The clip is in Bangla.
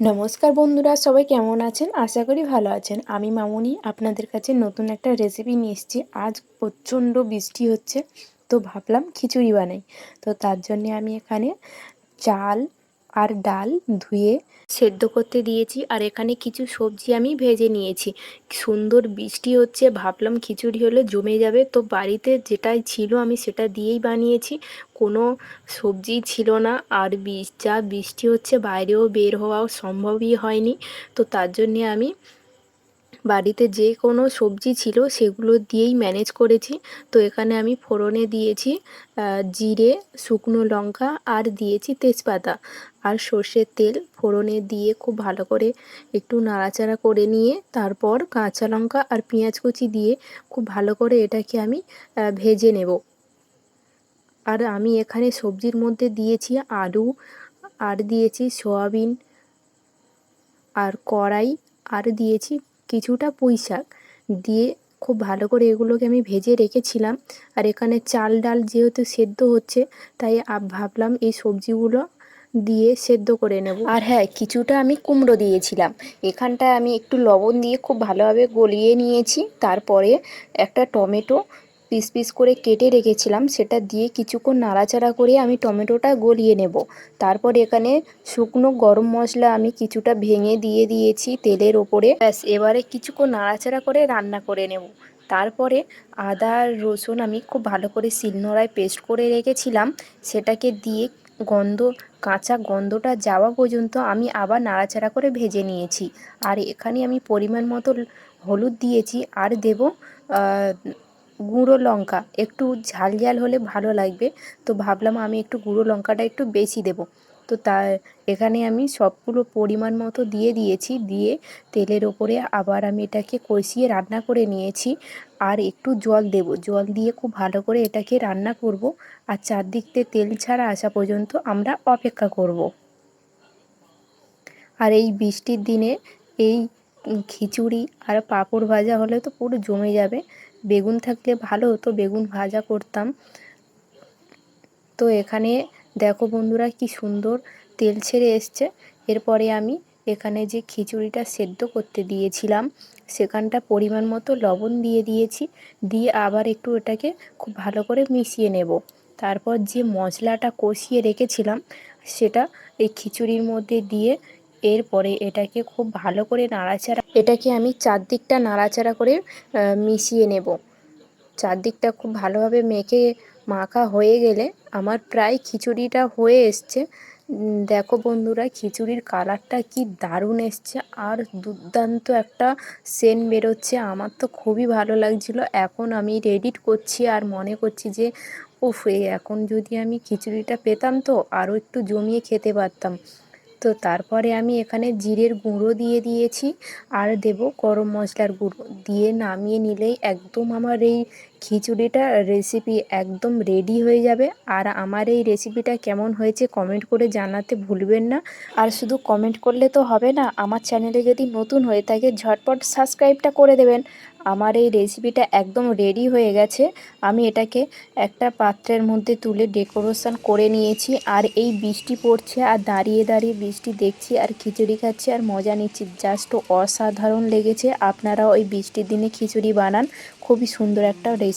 নমস্কার বন্ধুরা, সবাই কেমন আছেন? আশা করি ভালো আছেন। আমি মামুনি, আপনাদের কাছে নতুন একটা রেসিপি নিয়ে এসেছি। আজ প্রচণ্ড বৃষ্টি হচ্ছে, তো ভাবলাম খিচুড়ি বানাই। তো তার জন্যে আমি এখানে চাল আর ডাল ধুয়ে সেদ্ধ করতে দিয়েছি। আর এখানে কিছু সবজি আমি ভেজে নিয়েছি। সুন্দর বৃষ্টি হচ্ছে, ভাবলাম খিচুড়ি হলে জমে যাবে। তো বাড়িতে যেটাই ছিল আমি সেটা দিয়েই বানিয়েছি। কোনো সবজি ছিল না। আর যা বৃষ্টি হচ্ছে বাইরেও বের হওয়াও সম্ভবই হয়নি। তো তার জন্যে আমি বাড়িতে যে কোনো সবজি ছিল সেগুলো দিয়েই ম্যানেজ করেছি। তো এখানে আমি ফোড়নে দিয়েছি জিরে, শুকনো লঙ্কা আর দিয়েছি তেজপাতা। আর সর্ষের তেল ফোড়নে দিয়ে খুব ভালো করে একটু নাড়াচাড়া করে নিয়ে তারপর কাঁচা লঙ্কা আর পেঁয়াজ কুচি দিয়ে খুব ভালো করে এটাকে আমি ভেজে নেব। আর আমি এখানে সবজির মধ্যে দিয়েছি আলু, আর দিয়েছি সয়াবিন, আর কড়াই, আর দিয়েছি কিছুটা পুঁই শাক দিয়ে খুব ভালো করে এগুলোকে আমি ভেজে রেখেছিলাম। আর এখানে চাল ডাল যেহেতু সেদ্ধ হচ্ছে, তাই ভাবলাম এই সবজিগুলো দিয়ে সেদ্ধ করে নেব। আর হ্যাঁ কিছুটা আমি কুমড়ো দিয়েছিলাম। এখানটায় আমি একটু লবণ দিয়ে খুব ভালোভাবে গলিয়ে নিয়েছি। তারপরে একটা টমেটো পিস পিস করে কেটে রেখেছিলাম, সেটা দিয়ে কিছুক্ষণ নাড়াচাড়া করে আমি টমেটোটা গলিয়ে নেব। তারপর এখানে শুকনো গরম মশলা আমি কিছুটা ভেঙে দিয়ে দিয়েছি তেলের ওপরে। ব্যাস, এবারে কিছুক্ষণ নাড়াচাড়া করে রান্না করে নেব। তারপরে আদা রসুন আমি খুব ভালো করে শিলনোড়ায় পেস্ট করে রেখেছিলাম, সেটাকে দিয়ে গন্ধ, কাঁচা গন্ধটা যাওয়া পর্যন্ত আমি আবার নাড়াচাড়া করে ভেজে নিয়েছি। আর এখানে আমি পরিমাণ মতো হলুদ দিয়েছি, আর দেব গুঁড়ো লঙ্কা। একটু ঝাল ঝাল হলে ভালো লাগবে। তো ভাবলাম আমি একটু গুঁড়ো লঙ্কাটা একটু বেশি দেব। তো তা এখানে আমি সবগুলো পরিমাণ মতো দিয়ে দিয়েছি। দিয়ে তেলের ওপরে আবার আমি এটাকে কষিয়ে রান্না করে নিয়েছি। আর একটু জল দেব। জল দিয়ে খুব ভালো করে এটাকে রান্না করব। আর চারদিক থেকে তেল ছাড়া আসা পর্যন্ত আমরা অপেক্ষা করব। আর এই বৃষ্টির দিনে এই খিচুড়ি আর পাঁপড় ভাজা হলে তো পুরো জমে যাবে। বেগুন থাকলে ভালো হতো, বেগুন ভাজা করতাম। তো এখানে দেখো বন্ধুরা কি সুন্দর তেল ছেড়ে এসছে। এরপরে আমি এখানে যে খিচুড়িটা সেদ্ধ করতে দিয়েছিলাম, সেখানটা পরিমাণ মতো লবণ দিয়ে দিয়েছি। দিয়ে আবার একটু এটাকে খুব ভালো করে মিশিয়ে নেব। তারপর যে মশলাটা কষিয়ে রেখেছিলাম, সেটা এই খিচুড়ির মধ্যে দিয়ে এরপরে এটাকে খুব ভালো করে নাড়াচাড়া, এটাকে আমি চারদিকটা নাড়াচাড়া করে মিশিয়ে নেব। চারদিকটা খুব ভালোভাবে মেখে মাখা হয়ে গেলে আমার প্রায় খিচুড়িটা হয়ে এসছে। দেখো বন্ধুরা, খিচুড়ির কালারটা কি দারুণ এসছে। আর দুর্দান্ত একটা সেন্ট বেরোচ্ছে। আমার তো খুবই ভালো লাগছিল। এখন আমি রেডিট করছি আর মনে করছি যে, উফ এখন যদি আমি খিচুড়িটা পেতাম তো আরও একটু জমিয়ে খেতে পারতাম। তো তারপরে আমি এখানে জিরের গুঁড়ো দিয়ে দিয়েছি আর দেব গরম মশলার গুঁড়ো। দিয়ে নামিয়ে নিলেই একদম আমার এই খিচুড়িটা রেসিপি একদম রেডি হয়ে যাবে। আর আমার এই রেসিপিটা কেমন হয়েছে কমেন্ট করে জানাতে ভুলবেন না। আর শুধু কমেন্ট করলে তো হবে না, আমার চ্যানেলে যদি নতুন হয়ে থাকে ঝটপট সাবস্ক্রাইবটা করে দেবেন। আমার এই রেসিপিটা একদম রেডি হয়ে গেছে। আমি এটাকে একটা পাত্রের মধ্যে তুলে ডেকোরেশন করে নিয়েছি। আর এই বৃষ্টি পড়ছে, আর দাঁড়িয়ে দাঁড়িয়ে বৃষ্টি দেখছি, আর খিচুড়ি খাচ্ছি, আর মজা নিচ্ছি। জাস্ট অসাধারণ লেগেছে। আপনারা ওই বৃষ্টির দিনে খিচুড়ি বানান। খুবই সুন্দর একটা রেসিপি